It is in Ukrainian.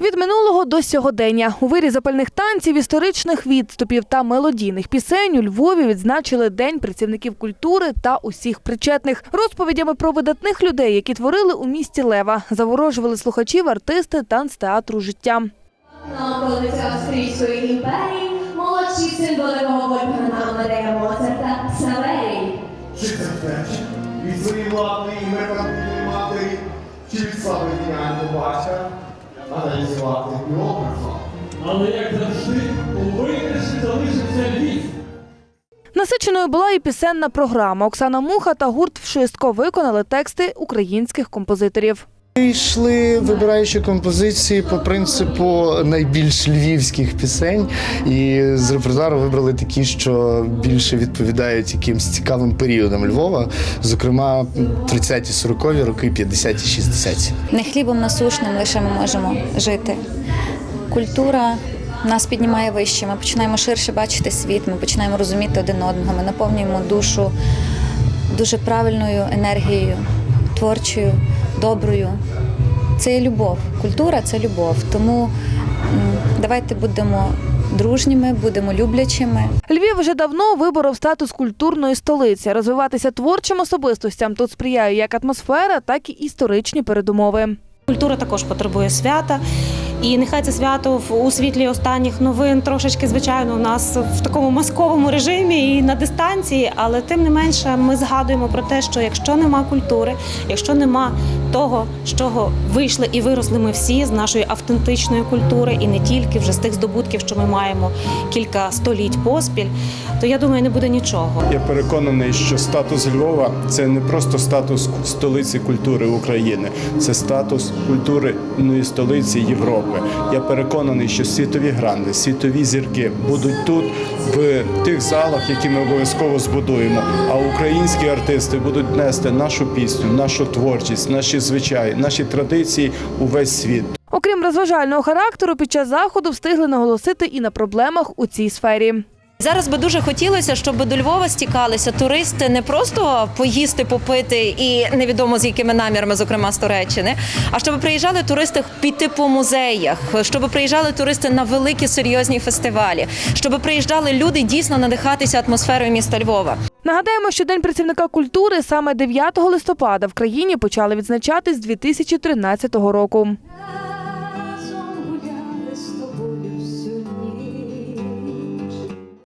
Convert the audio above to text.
Від минулого до сьогодення у вирі запальних танців, історичних відступів та мелодійних пісень у Львові відзначили День працівників культури та усіх причетних. Розповідями про видатних людей, які творили у місті Лева, заворожували слухачів артисти танцтеатру життя. На околиці Австрійської імперії молодший син великого Вольфганга Амадея Моцарта Саверій. Чи це втеч від своєї владної меркантильної матері, чи від слави геніального батька, аналізувати його персон. Але як завжди, у виграші залишився ліс. Насиченою була і пісенна програма. Оксана Муха та гурт Вшистко виконали тексти українських композиторів. Ми йшли, вибираючи композиції по принципу найбільш львівських пісень, і з репертуару вибрали такі, що більше відповідають якимсь цікавим періодам Львова, зокрема 30-40 роки, 50-ті, 60-ті. Не хлібом насушним лише ми можемо жити. Культура нас піднімає вище. Ми починаємо ширше бачити світ, ми починаємо розуміти один одного. Ми наповнюємо душу дуже правильною енергією, творчою, доброю. Це є любов. Культура це любов. Тому давайте будемо дружніми, будемо люблячими. Львів вже давно виборов статус культурної столиці. Розвиватися творчим особистостям тут сприяє як атмосфера, так і історичні передумови. Культура також потребує свята. І нехай це свято у світлі останніх новин трошечки, звичайно, у нас в такому масковому режимі і на дистанції, але тим не менше ми згадуємо про те, що якщо нема культури, якщо нема того, з чого вийшли і виросли ми всі з нашої автентичної культури, і не тільки вже з тих здобутків, що ми маємо кілька століть поспіль, то я думаю, не буде нічого. Я переконаний, що статус Львова це не просто статус столиці культури України, це статус культурної столиці Європи. Я переконаний, що світові гранди, світові зірки будуть тут, в тих залах, які ми обов'язково збудуємо. А українські артисти будуть нести нашу пісню, нашу творчість, наші звичаї, наші традиції у весь світ. Окрім розважального характеру, під час заходу встигли наголосити і на проблемах у цій сфері. Зараз би дуже хотілося, щоб до Львова стікалися туристи не просто поїсти, попити і невідомо з якими намірами, зокрема з Туреччини, а щоб приїжджали туристи піти по музеях, щоб приїжджали туристи на великі серйозні фестивалі, щоб приїжджали люди дійсно надихатися атмосферою міста Львова. Нагадаємо, що День працівника культури саме 9 листопада в країні почали відзначати з 2013 року.